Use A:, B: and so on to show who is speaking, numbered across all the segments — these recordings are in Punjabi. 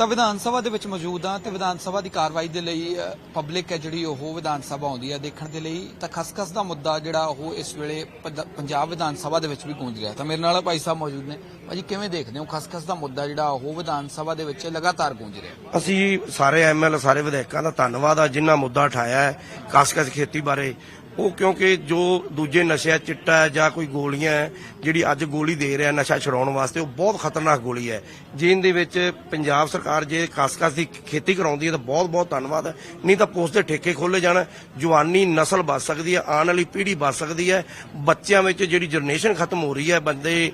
A: ਤਾਂ ਵਿਧਾਨ ਸਭਾ ਦੇ ਵਿੱਚ ਮੌਜੂਦ ਹਾਂ ਤੇ ਵਿਧਾਨ ਸਭਾ ਦੀ ਕਾਰਵਾਈ ਦੇ ਲਈ ਪਬਲਿਕ ਹੈ ਜਿਹੜੀ ਉਹ ਵਿਧਾਨ ਸਭਾ ਆਉਂਦੀ ਹੈ ਦੇਖਣ ਦੇ ਲਈ। ਤਾਂ ਖਸਖਸ ਦਾ ਮੁੱਦਾ ਜਿਹੜਾ ਉਹ ਇਸ ਵੇਲੇ ਪੰਜਾਬ ਵਿਧਾਨ ਸਭਾ ਦੇ ਵਿੱਚ ਵੀ ਗੂੰਜ ਰਿਹਾ। ਤਾਂ ਮੇਰੇ ਨਾਲ ਭਾਈ ਸਾਹਿਬ ਮੌਜੂਦ ਨੇ। ਭਾਜੀ, ਕਿਵੇਂ ਦੇਖਦੇ ਹੋ ਖਸਖਸ ਦਾ ਮੁੱਦਾ ਜਿਹੜਾ ਉਹ ਵਿਧਾਨ ਸਭਾ ਦੇ ਵਿੱਚ ਲਗਾਤਾਰ ਗੂੰਜ ਰਿਹਾ
B: ਅਸੀਂ ਸਾਰੇ ਐਮਐਲ ਸਾਰੇ ਵਿਧਾਇਕਾਂ ਦਾ ਧੰਨਵਾਦ ਆ ਜਿਨ੍ਹਾਂ ਮੁੱਦਾ ਉਠਾਇਆ ਹੈ ਖਾਸ ਖੇਤੀ ਬਾਰੇ। ਉਹ ਕਿਉਂਕਿ ਜੋ ਦੂਜੇ ਨਸ਼ੇ ਚਿੱਟਾ ਜਾਂ ਕੋਈ ਗੋਲੀਆਂ ਜਿਹੜੀ ਅੱਜ ਗੋਲੀ ਦੇ ਰਿਹਾ ਨਸ਼ਾ ਛੁਡਾਉਣ ਵਾਸਤੇ, ਉਹ ਬਹੁਤ ਖਤਰਨਾਕ ਗੋਲੀ ਹੈ। ਜਿਨ ਦੇ ਵਿੱਚ ਪੰਜਾਬ ਸਰਕਾਰ ਜੇ ਖਾਸ ਖਾਸ ਦੀ ਖੇਤੀ ਕਰਾਉਂਦੀ ਹੈ ਤਾਂ ਬਹੁਤ ਬਹੁਤ ਧੰਨਵਾਦ ਹੈ। ਨਹੀਂ ਤਾਂ ਪੋਸਟ ਦੇ ਠੇਕੇ ਖੋਲੇ ਜਾਣ, ਜਵਾਨੀ ਨਸਲ ਬਚ ਸਕਦੀ ਹੈ, ਆਉਣ ਵਾਲੀ ਪੀੜ੍ਹੀ ਬਚ ਸਕਦੀ ਹੈ। ਬੱਚਿਆਂ ਵਿੱਚ ਜਿਹੜੀ ਜਨਰੇਸ਼ਨ ਖਤਮ ਹੋ ਰਹੀ ਹੈ, ਬੰਦੇ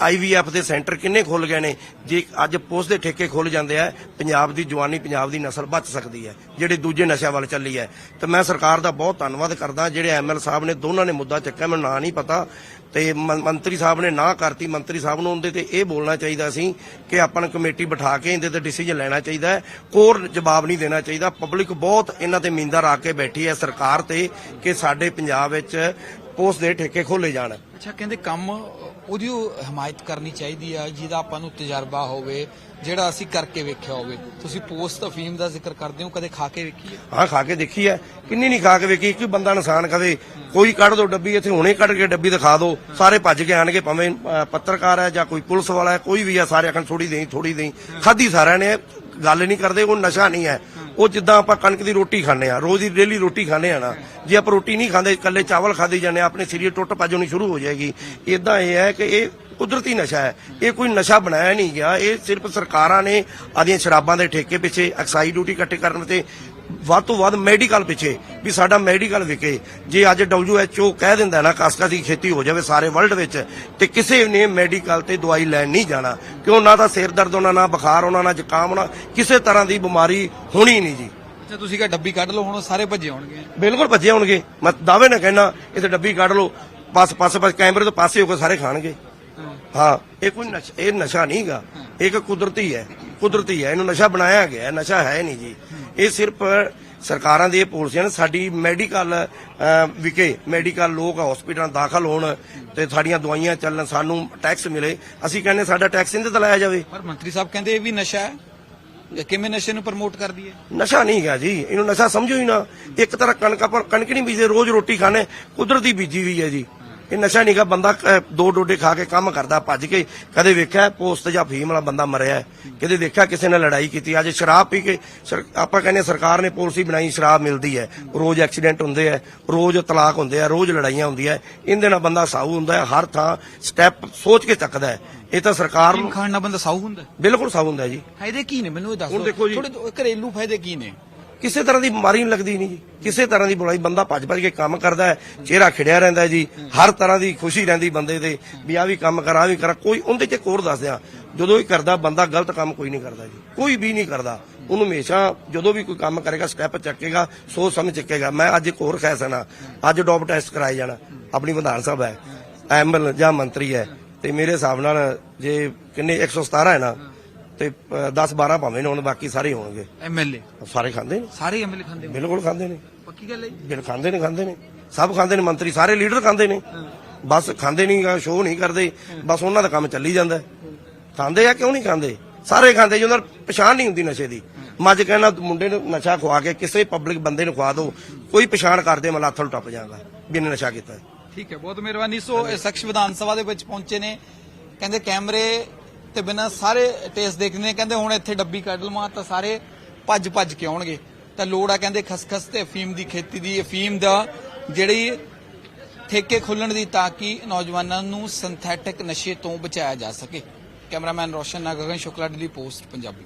B: ਆਈਵੀਐਫ ਦੇ ਸੈਂਟਰ ਕਿੰਨੇ ਖੁੱਲ ਗਏ ਨੇ? ਜੇ ਅੱਜ ਪੋਸਟ ਦੇ ਠੇਕੇ ਖੁੱਲ ਜਾਂਦੇ ਆ, ਪੰਜਾਬ ਦੀ ਜਵਾਨੀ, ਪੰਜਾਬ ਦੀ ਨਸਲ ਬਚ ਸਕਦੀ ਹੈ, ਜਿਹੜੇ ਦੂਜੇ ਨਸ਼ਿਆਂ ਵੱਲ ਚੱਲੀ ਹੈ। ਤੇ ਮੈਂ ਸਰਕਾਰ ਦਾ ਬਹੁਤ ਧੰਨਵਾਦ ਕਰਦਾ ਜਿਹੜੇ ਐਮਐਲ ਸਾਹਿਬ ਨੇ ਦੋਨਾਂ ਨੇ ਮੁੱਦਾ ਚੱਕਿਆ, ਮੈਨੂੰ ਨਾਂ ਨਹੀਂ ਪਤਾ। ਤੇ ਮੰਤਰੀ ਸਾਹਿਬ ਨੇ ਨਾ ਕਰਤੀ, ਮੰਤਰੀ ਸਾਹਿਬ ਨੂੰ ਉਹਦੇ ਤੇ ਇਹ ਬੋਲਣਾ ਚਾਹੀਦਾ ਸੀ ਕਿ ਆਪਾਂ ਨੂੰ ਕਮੇਟੀ ਬਿਠਾ ਕੇ ਇਹਦੇ ਤੇ ਡਿਸੀਜਨ ਲੈਣਾ ਚਾਹੀਦਾ ਹੈ। ਕੋਰ ਜਵਾਬ ਨਹੀਂ ਦੇਣਾ ਚਾਹੀਦਾ। ਪਬਲਿਕ ਬਹੁਤ ਇਹਨਾਂ ਤੇ ਮੀਂਦਾ ਰੱਖ ਕੇ ਬੈਠੀ ਹੈ ਸਰਕਾਰ ਤੇ ਕਿ ਸਾਡੇ ਪੰਜਾਬ ਵਿੱਚ ਪੋਸਟ ਦੇ ਠੇਕੇ ਖੋਲੇ ਜਾਣ।
A: ਅੱਛਾ ਕਹਿੰਦੇ ਕੰਮ ਉਹਦੀ ਉਹ ਹਮਾਇਤ ਕਰਨੀ ਚਾਹੀਦੀ ਆ ਜਿਹਦਾ ਆਪਾਂ ਨੂੰ ਤਜਰਬਾ ਹੋਵੇ ਜਿਹੜਾ ਅਸੀਂ ਕਰਕੇ ਵੇਖਿਆ ਹੋਵੇ। ਤੁਸੀਂ ਪੋਸਟ ਅਫੀਮ ਦਾ ਜ਼ਿਕਰ ਕਰਦੇ ਹੋ ਕਦੇ ਖਾ ਕੇ ਵੇਖੀ ਹੈ
B: ਹਾਂ ਖਾ ਕੇ ਦੇਖੀ ਐ ਕਿੰਨੀ ਨਹੀਂ ਖਾ ਕੇ ਵੇਖੀ ਕਿ ਬੰਦਾ ਨੁਕਸਾਨ ਕਵੇ ਕੋਈ ਕੱਢ ਦੋ ਡੱਬੀ ਇੱਥੇ ਹੁਣੇ ਕੱਢ ਕੇ ਡੱਬੀ ਦਿਖਾ ਦੋ ਸਾਰੇ ਭੱਜ ਕੇ ਆਣਗੇ ਭਾਵੇਂ ਪੱਤਰਕਾਰ ਹੈ ਜਾਂ ਕੋਈ ਪੁਲਿਸ ਵਾਲਾ ਹੈ ਕੋਈ ਵੀ ਹੈ ਸਾਰੇ ਆਖਣ ਥੋੜੀ ਦੇਈ ਥੋੜੀ ਦੇਈ ਖਾਦੀ ਸਾਰਿਆਂ ਨੇ ਗੱਲ ਨਹੀਂ ਕਰਦੇ ਉਹ ਨਸ਼ਾ ਨਹੀਂ ਹੈ। ਉਹ ਜਿੱਦਾਂ ਆਪਾਂ ਕਣਕ ਦੀ ਰੋਟੀ ਖਾਂਦੇ ਆ ਰੋਜ਼ ਦੀ ਡੇਲੀ ਰੋਟੀ ਖਾਂਦੇ ਆ ਨਾ, ਜੇ ਆਪਾਂ ਰੋਟੀ ਨਹੀਂ ਖਾਂਦੇ, ਇਕੱਲੇ ਚਾਵਲ ਖਾਦੇ ਜਾਂਦੇ ਆ, ਆਪਣੇ ਸਰੀਰ ਟੁੱਟ ਭੱਜ ਹੋਣੀ ਸ਼ੁਰੂ ਹੋ ਜਾਏਗੀ। ਇਦਾਂ ਇਹ ਹੈ ਕਿ ਇਹ ਕੁਦਰਤੀ ਨਸ਼ਾ ਹੈ। ਇਹ ਕੋਈ ਨਸ਼ਾ ਬਣਾਇਆ ਨਹੀਂ ਗਿਆ, ਇਹ ਸਿਰਫ ਸਰਕਾਰਾਂ ਨੇ ਆਦੀਆਂ ਸ਼ਰਾਬਾਂ ਦੇ ਠੇਕੇ ਪਿੱਛੇ ਐਕਸਾਈਜ਼ ਡਿਊਟੀ ਇਕੱਠੇ ਕਰਨ ਤੇ ਵੱਧ ਤੋਂ ਵੱਧ ਮੈਡੀਕਲ ਪਿੱਛੇ ਵੀ ਸਾਡਾ ਮੈਡੀਕਲ ਵਿਕੇ। ਜੇ ਅੱਜ WHO ਕਹਿ ਦਿੰਦਾ ਨਾ ਕਸਕਾ ਦੀ ਖੇਤੀ ਹੋ ਜਾਵੇ ਸਾਰੇ ਵਰਲਡ ਵਿੱਚ ਤੇ ਕਿਸੇ ਨੇ ਮੈਡੀਕਲ ਤੇ ਦਵਾਈ ਲੈਣ ਨਹੀਂ ਜਾਣਾ। ਕਿਉਂ ਨਾ ਤਾਂ ਸਿਰ ਦਰਦ ਹੋਣਾ ਨਾ ਬੁਖਾਰ ਹੋਣਾ ਨਾ ਜ਼ੁਕਾਮ ਹੋਣਾ ਕਿਸੇ ਤਰ੍ਹਾਂ ਦੀ ਬਿਮਾਰੀ ਹੋਣੀ ਨਹੀਂ ਜੀ।
A: ਅੱਛਾ ਤੁਸੀਂ ਕਿਹਾ ਡੱਬੀ ਕੱਢ ਲਓ ਹੁਣ ਸਾਰੇ ਭੱਜੇ ਹੋਣਗੇ
B: ਬਿਲਕੁਲ ਭੱਜੇ ਹੋਣਗੇ ਮੈਂ ਦਾਅਵੇ ਨਾਲ ਕਹਿਣਾ ਇੱਥੇ ਡੱਬੀ ਕੱਢ ਲਓ ਪਾਸ ਪਾਸੇ ਪਾਸੇ ਕੈਮਰੇ ਤੋਂ ਪਾਸੇ ਹੋ ਕੇ ਸਾਰੇ ਖਾਣਗੇ। ਹਾਂ। ਇਹ ਕੋਈ ਨਸ਼ਾ ਇਹ ਨਸ਼ਾ ਨਹੀਂਗਾ ਇਹ ਇੱਕ ਕੁਦਰਤੀ ਹੈ। ਕੁਦਰਤੀ ਹੈ ਇਹਨੂੰ ਨਸ਼ਾ ਬਣਾਇਆ ਗਿਆ ਨਸ਼ਾ ਹੈ ਨਹੀਂ ਜੀ। ਇਹ ਸਿਰਫ ਸਰਕਾਰਾਂ ਦੀ ਇਹ ਪਾਲਿਸੀਆਂ ਨੇ ਸਾਡੀ ਮੈਡੀਕਲ ਵਿਕੇ ਮੈਡੀਕਲ ਲੋਕ ਹਸਪੀਟਲਾਂ ਦਾਖਲ ਹੋਣ ਤੇ ਸਾਡੀਆਂ ਦਵਾਈਆਂ ਚੱਲਣ ਸਾਨੂੰ ਟੈਕਸ ਮਿਲੇ। ਅਸੀਂ ਕਹਿੰਦੇ ਸਾਡਾ ਟੈਕਸ ਇਹਦੇ ਤੇ ਲਾਇਆ ਜਾਵੇ।
A: ਪਰ ਮੰਤਰੀ ਸਾਹਿਬ ਕਹਿੰਦੇ ਇਹ ਵੀ ਨਸ਼ਾ ਹੈ? ਕਿਵੇਂ ਨਸ਼ੇ ਨੂੰ ਪ੍ਰਮੋਟ ਕਰਦੀ ਹੈ?
B: ਨਸ਼ਾ ਨਹੀਂ ਹੈਗਾ ਜੀ ਇਹਨੂੰ ਨਸ਼ਾ ਸਮਝੋ ਹੀ ਨਾ। ਇੱਕ ਤਰ੍ਹਾਂ ਕਣਕ ਕਣਕ ਨਹੀਂ ਬੀਜਦੇ ਰੋਜ਼ ਰੋਟੀ ਖਾਣੇ ਕੁਦਰਤੀ ਬੀਜੀ ਹੋਈ ਹੈ ਜੀ। ਇਹ ਨਸ਼ਾ ਨਹੀਂਗਾ ਬੰਦਾ ਦੋ ਡੋਡੇ ਖਾ ਕੇ ਕੰਮ ਕਰਦਾ ਭੱਜ ਕੇ ਕਦੇ ਵੇਖਿਆ ਪੋਸਟ ਜਾਂ ਫੀਮ ਵਾਲਾ ਬੰਦਾ ਮਰਿਆ? ਕਦੇ ਦੇਖਿਆ ਕਿਸੇ ਨੇ ਲੜਾਈ ਕੀਤੀ। ਅੱਜ ਸ਼ਰਾਬ ਪੀ ਕੇ ਆਪਾਂ ਕਹਿੰਦੇ ਸਰਕਾਰ ਨੇ ਪਾਲਿਸੀ ਬਣਾਈ ਸ਼ਰਾਬ ਮਿਲਦੀ ਹੈ। ਰੋਜ਼ ਐਕਸੀਡੈਂਟ ਹੁੰਦੇ ਆ ਰੋਜ਼ ਤਲਾਕ ਹੁੰਦੇ ਆ ਰੋਜ਼ ਲੜਾਈਆਂ ਹੁੰਦੀਆਂ ਇਹਦੇ ਨਾਲ ਬੰਦਾ ਸਾਊ ਹੁੰਦਾ ਹੈ ਹਰ ਥਾਂ ਸਟੈਪ ਸੋਚ ਕੇ ਚੱਕਦਾ ਹੈ। ਇਹ ਤਾਂ ਸਰਕਾਰ ਨੂੰ
A: ਖਾਣ ਨਾਲ ਬੰਦਾ ਸਾਊ ਹੁੰਦਾ।
B: ਬਿਲਕੁਲ ਸਾਊ ਹੁੰਦਾ ਜੀ।
A: ਫਾਇਦੇ ਕੀ ਨੇ? ਮੈਨੂੰ ਇਹ ਦੱਸ। ਥੋੜੇ ਘਰੇਲੂ ਫਾਇਦੇ ਕੀ ਨੇ?
B: ਕਿਸੇ ਤਰ੍ਹਾਂ ਦੀ ਬਿਮਾਰੀ ਨਹੀਂ ਲੱਗਦੀ ਨਹੀਂ ਜੀ। ਕਿਸੇ ਤਰ੍ਹਾਂ ਦੀ ਬੁਲਾਈ, ਬੰਦਾ ਭੱਜ ਭੱਜ ਕੇ ਕੰਮ ਕਰਦਾ ਹੈ, ਚਿਹਰਾ ਖਿੜਿਆ ਰਹਿੰਦਾ ਹੈ ਜੀ। ਹਰ ਤਰ੍ਹਾਂ ਦੀ ਖੁਸ਼ੀ ਰਹਿੰਦੀ ਬੰਦੇ ਤੇ, ਵੀ ਆ ਵੀ ਕੰਮ ਕਰਾਂ ਵੀ ਕਰਾਂ। ਕੋਈ ਉਹਦੇ ਚ ਕੋਰ ਦੱਸ ਜਦੋਂ ਹੀ ਕਰਦਾ, ਬੰਦਾ ਗਲਤ ਕੰਮ ਕੋਈ ਨਹੀਂ ਕਰਦਾ ਜੀ। ਕੋਈ ਵੀ ਨਹੀਂ ਕਰਦਾ। ਉਹਨੂੰ ਹਮੇਸ਼ਾ ਜਦੋਂ ਵੀ ਕੋਈ ਕੰਮ ਕਰੇਗਾ ਸਟੈਪ ਚੱਕੇਗਾ, ਸੋਚ ਸਮਝ ਚੱਕੇਗਾ। ਮੈਂ ਅੱਜ ਇੱਕ ਹੋਰ ਖੈਸਨ ਆ ਅੱਜ ਡੋਪ ਟੈਸਟ ਕਰਾਏ ਜਾਣਾ। ਆਪਣੀ ਵਿਧਾਨ ਸਭਾ ਹੈ। ਐਮਐਲ ਜਾਂ ਮੰਤਰੀ ਹੈ। ਤੇ ਮੇਰੇ ਹਿਸਾਬ ਨਾਲ ਜੇ ਕਿੰਨੇ 117 ਹੈ ਨਾ ਤੇ 10 12 ਭਾਵੇਂ ਨੇ ਹੁਣ ਬਾਕੀ ਸਾਰੇ ਹੋਣਗੇ।
A: ਐਮਐਲਏ
B: ਸਾਰੇ ਖਾਂਦੇ ਨੇ।
A: ਸਾਰੇ ਐਮਐਲਏ ਖਾਂਦੇ ਹੋ
B: ਬਿਲਕੁਲ ਖਾਂਦੇ ਨੇ।
A: ਪੱਕੀ ਗੱਲ ਹੈ ਜੀ?
B: ਬਿਲ ਖਾਂਦੇ ਨੇ ਖਾਂਦੇ ਨੇ। ਸਭ ਖਾਂਦੇ ਨੇ ਮੰਤਰੀ ਸਾਰੇ ਲੀਡਰ ਖਾਂਦੇ ਨੇ। ਬਸ ਖਾਂਦੇ ਨਹੀਂ ਸ਼ੋਅ ਨਹੀਂ ਕਰਦੇ। ਬਸ ਉਹਨਾਂ ਦਾ ਕੰਮ ਚੱਲੀ ਜਾਂਦਾ। ਖਾਂਦੇ ਆ ਕਿਉਂ ਨਹੀਂ ਖਾਂਦੇ? ਸਾਰੇ ਖਾਂਦੇ ਜੀ ਉਹਨਾਂ ਨੂੰ ਪਛਾਣ ਨਹੀਂ ਹੁੰਦੀ ਨਸ਼ੇ ਦੀ। ਮੈਂ ਅੱਜ ਕਹਿਣਾ ਮੁੰਡੇ ਨੂੰ ਨਸ਼ਾ ਖਵਾ ਕੇ ਕਿਸੇ ਪਬਲਿਕ ਬੰਦੇ ਨੂੰ ਖਵਾ ਦਿਓ ਕੋਈ ਪਛਾਣ ਕਰਦੇ ਮੈਂ ਲੱਥ ਨੂੰ ਟੱਪ ਵੀ ਇਹਨੇ ਨਸ਼ਾ ਕੀਤਾ।
A: ਠੀਕ ਹੈ ਬਹੁਤ ਮਿਹਰਬਾਨੀ। ਸੋ ਇਹ ਸ਼ਖਸ ਵਿਧਾਨ ਸਭਾ ਦੇ ਵਿੱਚ ਪਹੁੰਚੇ ਨੇ। ਕਹਿੰਦੇ ਕੈਮਰੇ ਤੇ ਬਿਨਾਂ ਸਾਰੇ ਟੇਸਟ ਦੇਖਦੇ ਨੇ, ਕਹਿੰਦੇ ਹੁਣ ਇੱਥੇ ਡੱਬੀ ਕੱਢ ਲਵਾਂ ਤਾਂ ਸਾਰੇ ਭੱਜ ਭੱਜ ਕੇ ਆਉਣਗੇ। ਤਾਂ ਲੋੜ ਆ ਕਹਿੰਦੇ ਖਸਖਸ ਤੇ ਅਫੀਮ ਦੀ ਖੇਤੀ ਦੀ, ਅਫੀਮ ਦਾ ਜਿਹੜੀ ਠੇਕੇ ਖੁੱਲਣ ਦੀ ਤਾਂ ਕਿ ਨੌਜਵਾਨਾਂ ਨੂੰ ਸਿੰਥੈਟਿਕ ਨਸ਼ੇ ਤੋਂ ਬਚਾਇਆ ਜਾ ਸਕੇ। ਕੈਮਰਾਮੈਨ ਰੋਸ਼ਨ ਨਾਲ ਸ਼ੁਕਲਾ ਦਿੱਲੀ ਪੋਸਟ, ਪੰਜਾਬੀ।